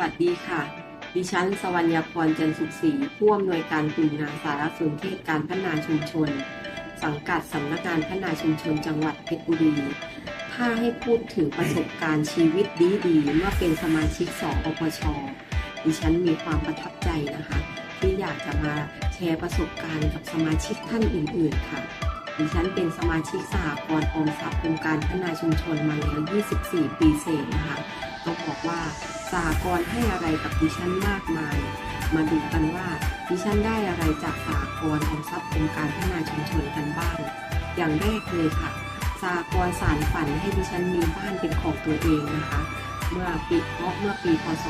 วัสดีค่ะ ดิฉัน สวรรญาพรจันทร์สุขศรีผู้อำนวยการกลุ่มงานสารสนเทศการพัฒนาชุมชน สังกัดสำนักงานพัฒนาชุมชนจังหวัดเพชรบุรี ถ้าให้พูดถึงประสบการณ์ชีวิตดีๆเมื่อเป็นสมาชิกสอปช ดิฉันมีความประทับใจนะคะ ที่อยากจะมาแชร์ประสบการณ์กับสมาชิกท่านอื่น ๆ ค่ะดิฉันเป็นสมาชิกสหกรณ์ออมทรัพย์โครงการพัฒนาชุมชนมาแล้ว 24 ปีเศษนะคะต้องบอกว่า สหกรณ์ให้อะไรกับดิฉันมากมาย มาดูกันว่าดิฉันได้อะไรจากสหกรณ์ออมทรัพย์โครงการพัฒนาชุมชนกันบ้าง อย่างแรกเลยค่ะสหกรณ์สารฝันให้ดิฉันมีบ้านเป็นของตัวเองนะคะ เมื่อปีเพราะเมื่อปีพศ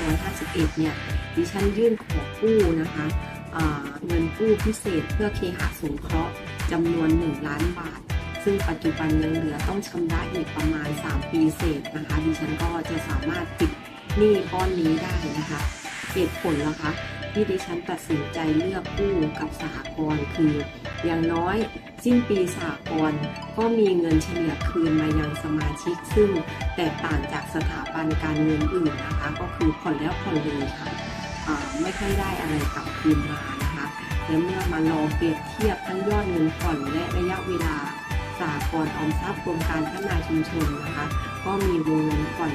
2551 เนี่ยดิฉันยื่นขอกู้นะคะเงินกู้พิเศษเพื่อเคหะสงเคราะห์จำนวน 1 ล้านบาท ซึ่งปัจจุบันยังเหลือต้องชำระอีกประมาณ 3 ปีเศษนะคะดิฉันก็จะสามารถปิด หนี้ก้อนนี้ได้นะคะ เหตุผลนะคะที่ดิฉันตัดสินใจเลือกกู้กับสหกรณ์คือ อย่างน้อยสิ้นปีสหกรณ์ก็มีเงินเฉลี่ยคืนมายังสมาชิก ซึ่งแตกต่างจากสถาบันการเงินอื่นนะคะ ก็คือผ่อนแล้วผ่อนเลยค่ะไม่ค่อยได้อะไรกลับคืนมานะคะและเมื่อมาลองเปรียบเทียบทั้งยอดเงินผ่อนและระยะเวลาสหกรณ์ออมทรัพย์กรมการพัฒนาชุมชนนะคะ ก็มีวงเงินผ่อน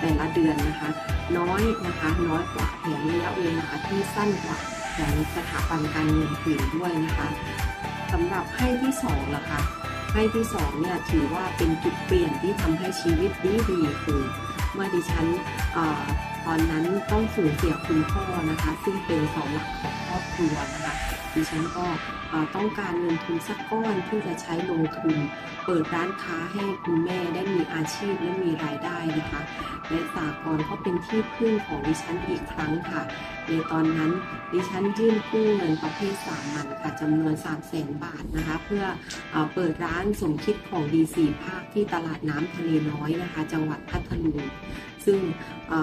แต่ละเดือนนะคะ น้อยนะคะน้อยกว่าแถมระยะเวลาที่สั้นกว่าของสถาบันการเงินอื่นด้วยนะคะสำหรับให้ที่สองล่ะคะให้ที่สองเนี่ยถือว่าเป็นจุดเปลี่ยนที่ทำให้ชีวิตดีดีคือเมื่อดิฉันอตอนนั้นต้องสูญเสียคุณพ่อนะคะ ซึ่งเป็นเสาหลักของครอบครัวนะคะดิฉันก็ต้องการเงินทุนสักก้อนที่จะใช้ลงทุน เปิดร้านค้าให้คุณแม่ได้มีอาชีพและมีรายได้นะคะ และสากลก็เป็นที่พึ่งของดิฉันอีกครั้งค่ะ ในตอนนั้นดิฉันยื่นกู้เงินประเภทสามัญค่ะจำนวน 3 0 0แสนบาทนะคะ เพื่ออเปิดร้านสมคิดของดีสีภาคที่ตลาดน้ำทะเลน้อยนะคะ จังหวัดพัทลุงซึ่งอ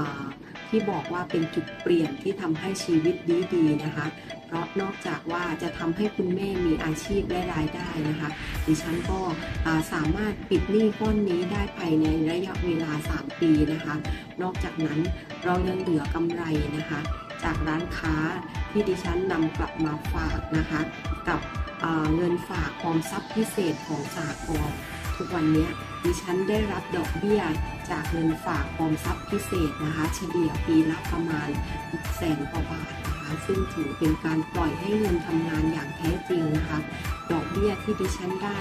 ที่บอกว่าเป็นจุดเปลี่ยนที่ทำให้ชีวิตดีดีๆนะคะ เพราะนอกจากว่าจะทำให้คุณแม่มีอาชีพและรายได้นะคะ ดิฉันก็สามารถปิดหนี้ก้อนนี้ได้ภายในระยะเวลา 3 ปีนะคะ นอกจากนั้นเรายังเหลือกำไรนะคะ จากร้านค้าที่ดิฉันนำกลับมาฝากนะคะ กับเงินฝากออมทรัพย์พิเศษของสากล ทุกวันนี้ดิฉันได้รับดอกเบี้ยจากเงินฝากออมทรัพย์พิเศษนะคะ เฉลี่ยปีละประมาณแสนกว่าบาทนะคะ ซึ่งถือเป็นการปล่อยให้เงินทำงานอย่างแท้จริงนะคะ ดอกเบี้ยที่ดิฉันได้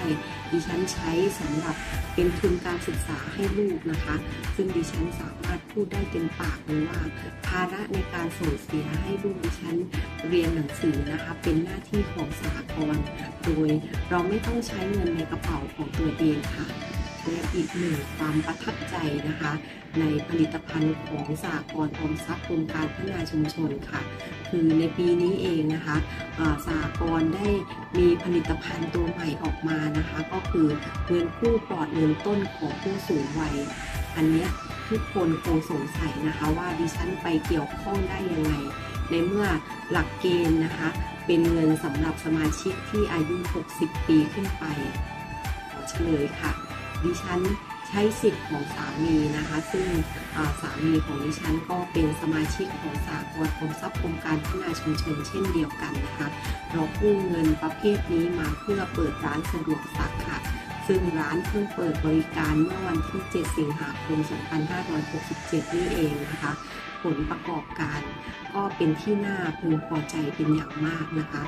ดิฉันใช้สำหรับเป็นทุนการศึกษาให้ลูกนะคะ ซึ่งดิฉันสามารถพูดได้เต็มปากเลยว่า ภาระในการส่งเสียให้ลูกดิฉันเรียนหนังสือนะคะ เป็นหน้าที่ของสหกรณ์โดยเราไม่ต้องใช้เงินในกระเป๋าของตัวเองค่ะและอีกหนึ่งความประทับใจนะคะ ในผลิตภัณฑ์ของสหกรณ์ออมทรัพย์กรมการพัฒนาชุมชนค่ะ คือในปีนี้เองนะคะอ่ากรณ์ได้มีผลิตภัณฑ์ตัวใหม่ออกมานะคะ ก็คือเงินกู้ปลอดเงินต้นของผู้สูงวัย อันนี้ทุกคนคงสงสัยนะคะว่าดิฉันไปเกี่ยวข้องได้ยังไง ในเมื่อหลักเกณฑ์นะคะ เป็นเงินสำหรับสมาชิกที่อายุ 60 ปีขึ้นไป เฉลยค่ะ ดิฉันใช้สิทธิ์ของสามีนะคะ ซึ่งสามีของดิฉันก็เป็นสมาชิกของสากลกรมทรัพย์โครงการพัฒนาชุมชนเช่นเดียวกันนะคะ เรากู้เงินประเภทนี้มาเพื่อเปิดร้านสะดวกซักค่ะ ซึ่งร้านเพิ่งเปิดบริการเมื่อวันที่ 7 สิงหาคม 2567 นี่เองนะคะ ผลประกอบการก็เป็นที่น่าพึงพอใจเป็นอย่างมากนะคะ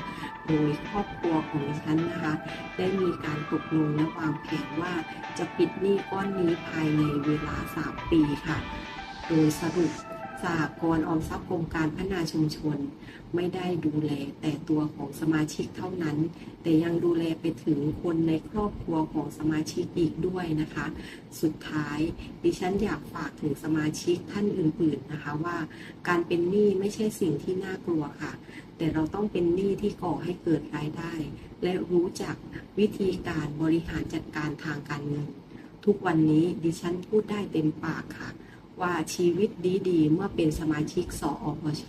โดยครอบครัวของดิฉันนะคะ ได้มีการตกลงและวางแผนว่าจะปิดหนี้ก้อนนี้ภายในเวลา 3 ปีค่ะ โดยสรุป สหกรณ์ออมทรัพย์กรมการพัฒนาชุมชน ไม่ได้ดูแลแต่ตัวของสมาชิกเท่านั้น แต่ยังดูแลไปถึงคนในครอบครัวของสมาชิกอีกด้วยนะคะ สุดท้ายดิฉันอยากฝากถึงสมาชิกท่านอื่นๆนะคะว่า การเป็นหนี้ไม่ใช่สิ่งที่น่ากลัวค่ะ แต่เราต้องเป็นหนี้ที่ก่อให้เกิดรายได้ และรู้จักวิธีการบริหารจัดการทางการเงิน ทุกวันนี้ดิฉันพูดได้เต็มปากค่ะ ว่าชีวิตดีๆ เมื่อเป็นสมาชิกสออพช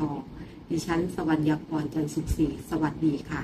ดิฉันสวรรยาพรจันทร์สุขศรีสวัสดีค่ะ